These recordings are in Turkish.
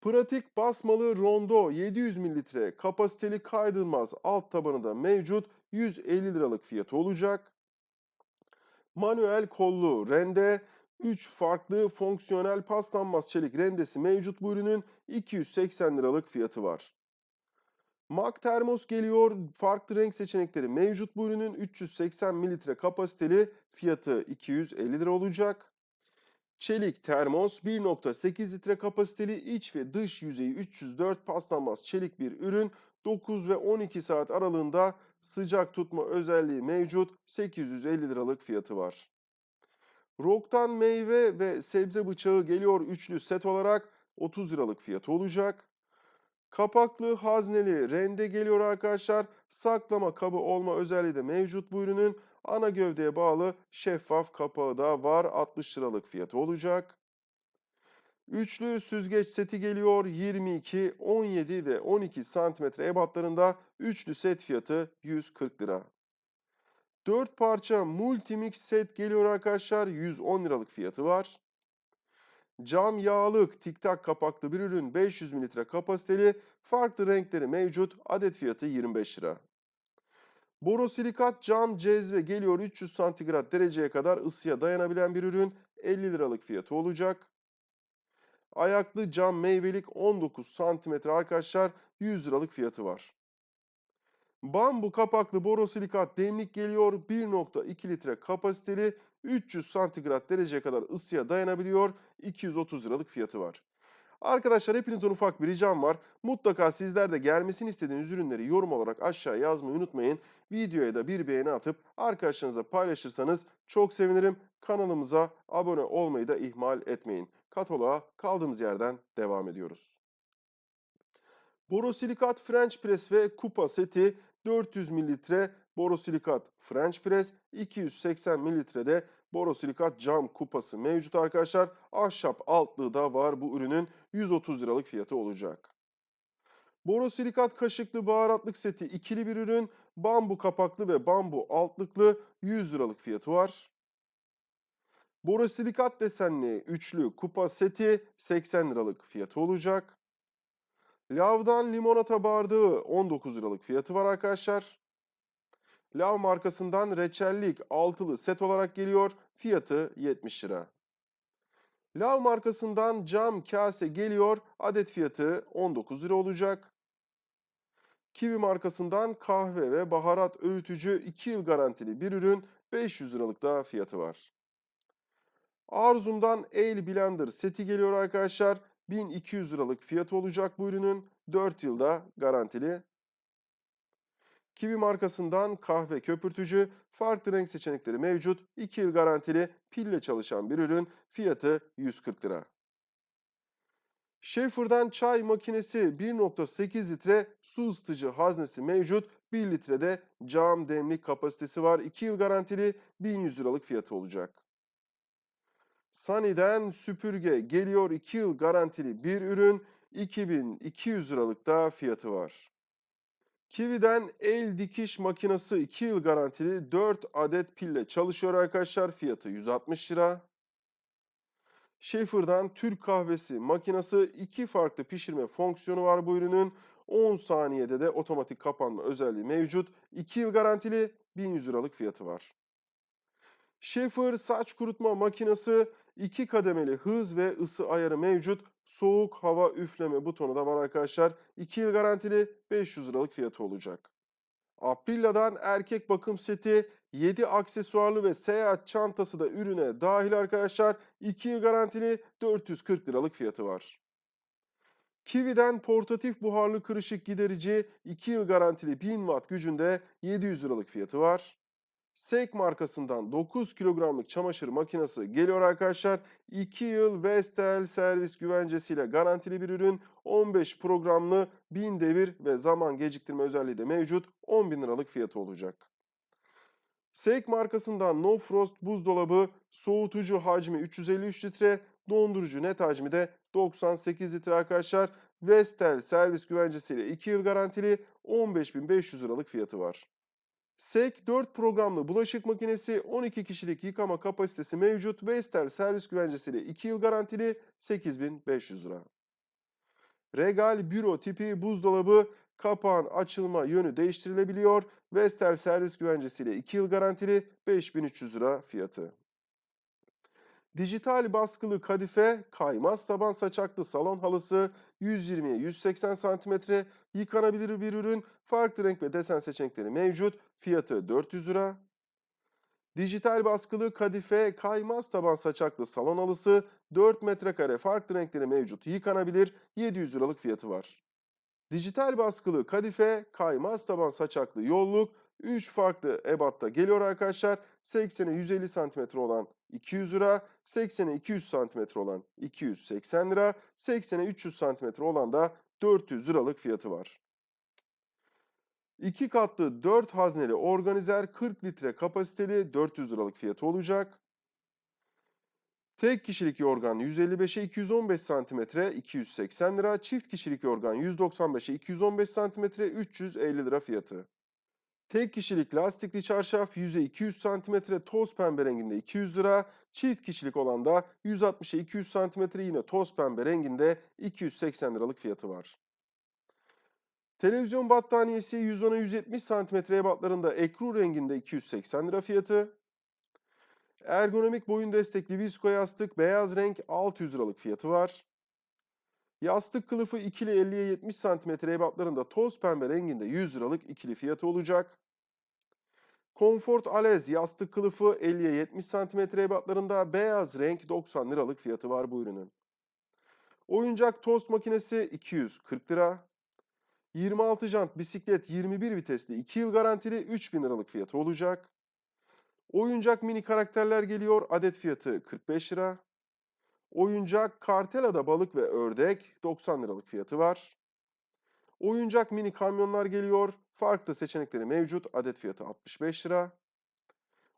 Pratik basmalı rondo 700 mililitre kapasiteli kaydırmaz alt tabanı da mevcut 150 liralık fiyatı olacak. Manuel kollu rende 3 farklı fonksiyonel paslanmaz çelik rendesi mevcut bu ürünün 280 liralık fiyatı var. Mak termos geliyor. Farklı renk seçenekleri mevcut bu ürünün 380 mililitre kapasiteli fiyatı 250 lira olacak. Çelik termos 1.8 litre kapasiteli iç ve dış yüzeyi 304 paslanmaz çelik bir ürün 9 ve 12 saat aralığında sıcak tutma özelliği mevcut 850 liralık fiyatı var. Rok'tan meyve ve sebze bıçağı geliyor üçlü set olarak 30 liralık fiyatı olacak. Kapaklı hazneli rende geliyor arkadaşlar. Saklama kabı olma özelliği de mevcut bu ürünün. Ana gövdeye bağlı şeffaf kapağı da var. 60 liralık fiyatı olacak. Üçlü süzgeç seti geliyor. 22, 17 ve 12 santimetre ebatlarında üçlü set fiyatı 140 lira. 4 parça multimix set geliyor arkadaşlar. 110 liralık fiyatı var. Cam yağlık tiktak kapaklı bir ürün 500 mililitre kapasiteli farklı renkleri mevcut adet fiyatı 25 lira. Borosilikat cam cezve geliyor 300 santigrat dereceye kadar ısıya dayanabilen bir ürün 50 liralık fiyatı olacak. Ayaklı cam meyvelik 19 santimetre arkadaşlar 100 liralık fiyatı var. Bambu kapaklı borosilikat demlik geliyor. 1.2 litre kapasiteli 300 santigrat dereceye kadar ısıya dayanabiliyor. 230 liralık fiyatı var. Arkadaşlar hepinizden ufak bir ricam var. Mutlaka sizler de gelmesini istediğiniz ürünleri yorum olarak aşağıya yazmayı unutmayın. Videoya da bir beğeni atıp arkadaşlarınıza paylaşırsanız çok sevinirim. Kanalımıza abone olmayı da ihmal etmeyin. Kataloğa kaldığımız yerden devam ediyoruz. Borosilikat French Press ve kupa seti 400 mililitre borosilikat French Press, 280 mililitrede borosilikat cam kupası mevcut arkadaşlar. Ahşap altlığı da var bu ürünün 130 liralık fiyatı olacak. Borosilikat kaşıklı baharatlık seti ikili bir ürün. Bambu kapaklı ve bambu altlıklı 100 liralık fiyatı var. Borosilikat desenli üçlü kupa seti 80 liralık fiyatı olacak. Lav'dan limonata bardağı 19 liralık fiyatı var arkadaşlar. Lav markasından reçellik altılı set olarak geliyor. Fiyatı 70 lira. Lav markasından cam kase geliyor. Adet fiyatı 19 lira olacak. Kiwi markasından kahve ve baharat öğütücü 2 yıl garantili bir ürün 500 liralık da fiyatı var. Arzum'dan El Blender seti geliyor arkadaşlar. 1200 liralık fiyatı olacak bu ürünün. 4 yılda garantili. Kiwi markasından kahve köpürtücü, farklı renk seçenekleri mevcut. 2 yıl garantili, pille çalışan bir ürün. Fiyatı 140 lira. Schaefer'dan çay makinesi 1.8 litre su ısıtıcı haznesi mevcut. 1 litrede cam demlik kapasitesi var. 2 yıl garantili 1100 liralık fiyatı olacak. Sunny'den süpürge geliyor 2 yıl garantili bir ürün 2200 liralık da fiyatı var. Kiwi'den el dikiş makinesi 2 yıl garantili 4 adet pille çalışıyor arkadaşlar fiyatı 160 lira. Schaefer'dan Türk kahvesi makinesi 2 farklı pişirme fonksiyonu var bu ürünün. 10 saniyede de otomatik kapanma özelliği mevcut. 2 yıl garantili 1100 liralık fiyatı var. Schaefer saç kurutma makinesi 2 kademeli hız ve ısı ayarı mevcut. Soğuk hava üfleme butonu da var arkadaşlar. 2 yıl garantili 500 liralık fiyatı olacak. Aprilia'dan erkek bakım seti 7 aksesuarlı ve seyahat çantası da ürüne dahil arkadaşlar. 2 yıl garantili 440 liralık fiyatı var. Kiwi'den portatif buharlı kırışık giderici 2 yıl garantili 1000 watt gücünde 700 liralık fiyatı var. Sek markasından 9 kilogramlık çamaşır makinesi geliyor arkadaşlar. 2 yıl Vestel servis güvencesiyle garantili bir ürün. 15 programlı 1000 devir ve zaman geciktirme özelliği de mevcut. 10 bin liralık fiyatı olacak. Seik markasından No Frost buzdolabı soğutucu hacmi 353 litre, dondurucu net hacmi de 98 litre arkadaşlar. Vestel servis güvencesiyle 2 yıl garantili 15.500 liralık fiyatı var. SEK 4 programlı bulaşık makinesi 12 kişilik yıkama kapasitesi mevcut. Vestel servis güvencesiyle 2 yıl garantili 8500 lira. Regal büro tipi buzdolabı kapağın açılma yönü değiştirilebiliyor. Vestel servis güvencesiyle 2 yıl garantili 5300 lira fiyatı. Dijital baskılı kadife, kaymaz taban saçaklı salon halısı 120'ye 180 cm yıkanabilir bir ürün. Farklı renk ve desen seçenekleri mevcut. Fiyatı 400 lira. Dijital baskılı kadife, kaymaz taban saçaklı salon halısı 4 metrekare farklı renkleri mevcut. Yıkanabilir 700 liralık fiyatı var. Dijital baskılı kadife, kaymaz taban saçaklı yolluk 3 farklı ebatta geliyor arkadaşlar. 80'e 150 cm olan 200 lira, 80'e 200 cm olan 280 lira, 80'e 300 cm olan da 400 liralık fiyatı var. 2 katlı 4 hazneli organizer 40 litre kapasiteli 400 liralık fiyatı olacak. Tek kişilik yorgan 155'e 215 cm 280 lira. Çift kişilik yorgan 195'e 215 cm 350 lira fiyatı. Tek kişilik lastikli çarşaf 100'e 200 cm toz pembe renginde 200 lira. Çift kişilik olan da 160'e 200 cm yine toz pembe renginde 280 liralık fiyatı var. Televizyon battaniyesi 110'a 170 cm ebatlarında ekru renginde 280 lira fiyatı. Ergonomik boyun destekli visko yastık beyaz renk 600 liralık fiyatı var. Yastık kılıfı ikili 50'ye 70 cm ebatlarında toz pembe renginde 100 liralık ikili fiyatı olacak. Comfort Alez yastık kılıfı 50'ye 70 cm ebatlarında beyaz renk 90 liralık fiyatı var bu ürünün. Oyuncak tost makinesi 240 lira. 26 jant bisiklet 21 vitesli 2 yıl garantili 3000 liralık fiyatı olacak. Oyuncak mini karakterler geliyor. Adet fiyatı 45 lira. Oyuncak Kartela'da balık ve ördek 90 liralık fiyatı var. Oyuncak mini kamyonlar geliyor. Farklı seçenekleri mevcut. Adet fiyatı 65 lira.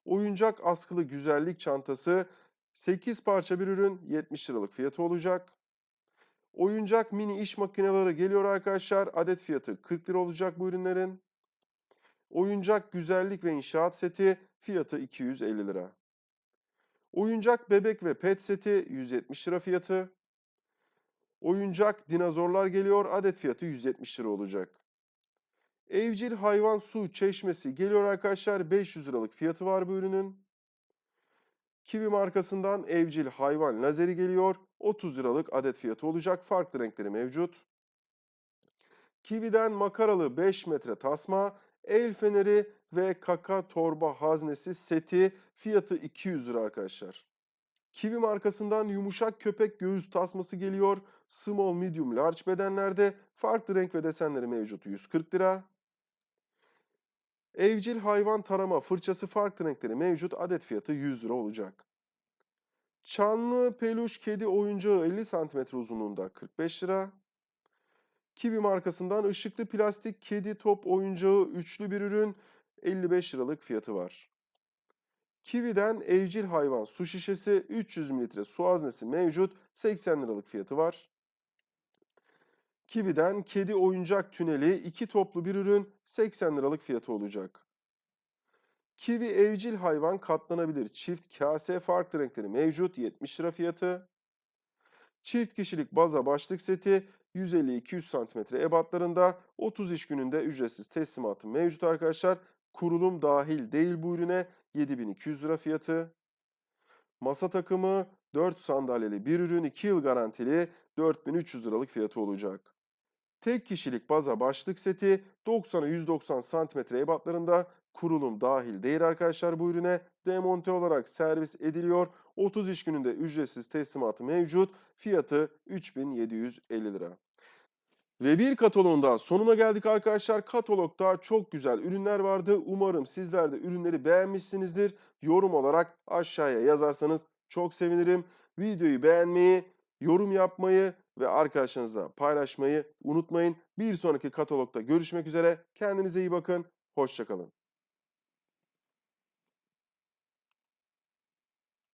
Oyuncak askılı güzellik çantası 8 parça bir ürün 70 liralık fiyatı olacak. Oyuncak mini iş makineleri geliyor arkadaşlar. Adet fiyatı 40 lira olacak bu ürünlerin. Oyuncak güzellik ve inşaat seti fiyatı 250 lira. Oyuncak bebek ve pet seti 170 lira fiyatı. Oyuncak dinozorlar geliyor. Adet fiyatı 170 lira olacak. Evcil hayvan su çeşmesi geliyor arkadaşlar. 500 liralık fiyatı var bu ürünün. Kiwi markasından evcil hayvan lazeri geliyor. 30 liralık adet fiyatı olacak. Farklı renkleri mevcut. Kiwi'den makaralı 5 metre tasma, el feneri ve kaka torba haznesi seti fiyatı 200 lira arkadaşlar. Kiwi markasından yumuşak köpek göğüs tasması geliyor. Small, medium, large bedenlerde farklı renk ve desenleri mevcut 140 lira. Evcil hayvan tarama fırçası farklı renkleri mevcut adet fiyatı 100 lira olacak. Çanlı peluş kedi oyuncağı 50 cm uzunluğunda 45 lira. Kiwi markasından ışıklı plastik kedi top oyuncağı üçlü bir ürün 55 liralık fiyatı var. Kiwi'den evcil hayvan su şişesi 300 ml su haznesi mevcut 80 liralık fiyatı var. Kiwi'den kedi oyuncak tüneli iki toplu bir ürün 80 liralık fiyatı olacak. Kiwi evcil hayvan katlanabilir çift kase farklı renkleri mevcut 70 lira fiyatı. Çift kişilik baza başlık seti 150-200 cm ebatlarında 30 iş gününde ücretsiz teslimatı mevcut arkadaşlar. Kurulum dahil değil bu ürüne 7200 lira fiyatı. Masa takımı 4 sandalyeli bir ürün 2 yıl garantili 4300 liralık fiyatı olacak. Tek kişilik baza başlık seti 90'a 190 cm ebatlarında kurulum dahil değil arkadaşlar bu ürüne. Demonte olarak servis ediliyor. 30 iş gününde ücretsiz teslimatı mevcut. Fiyatı 3750 lira. Ve bir kataloğun sonuna geldik arkadaşlar. Katalogda çok güzel ürünler vardı. Umarım sizler de ürünleri beğenmişsinizdir. Yorum olarak aşağıya yazarsanız çok sevinirim. Videoyu beğenmeyi, yorum yapmayı ve arkadaşlarınızla paylaşmayı unutmayın. Bir sonraki katalogda görüşmek üzere. Kendinize iyi bakın. Hoşçakalın.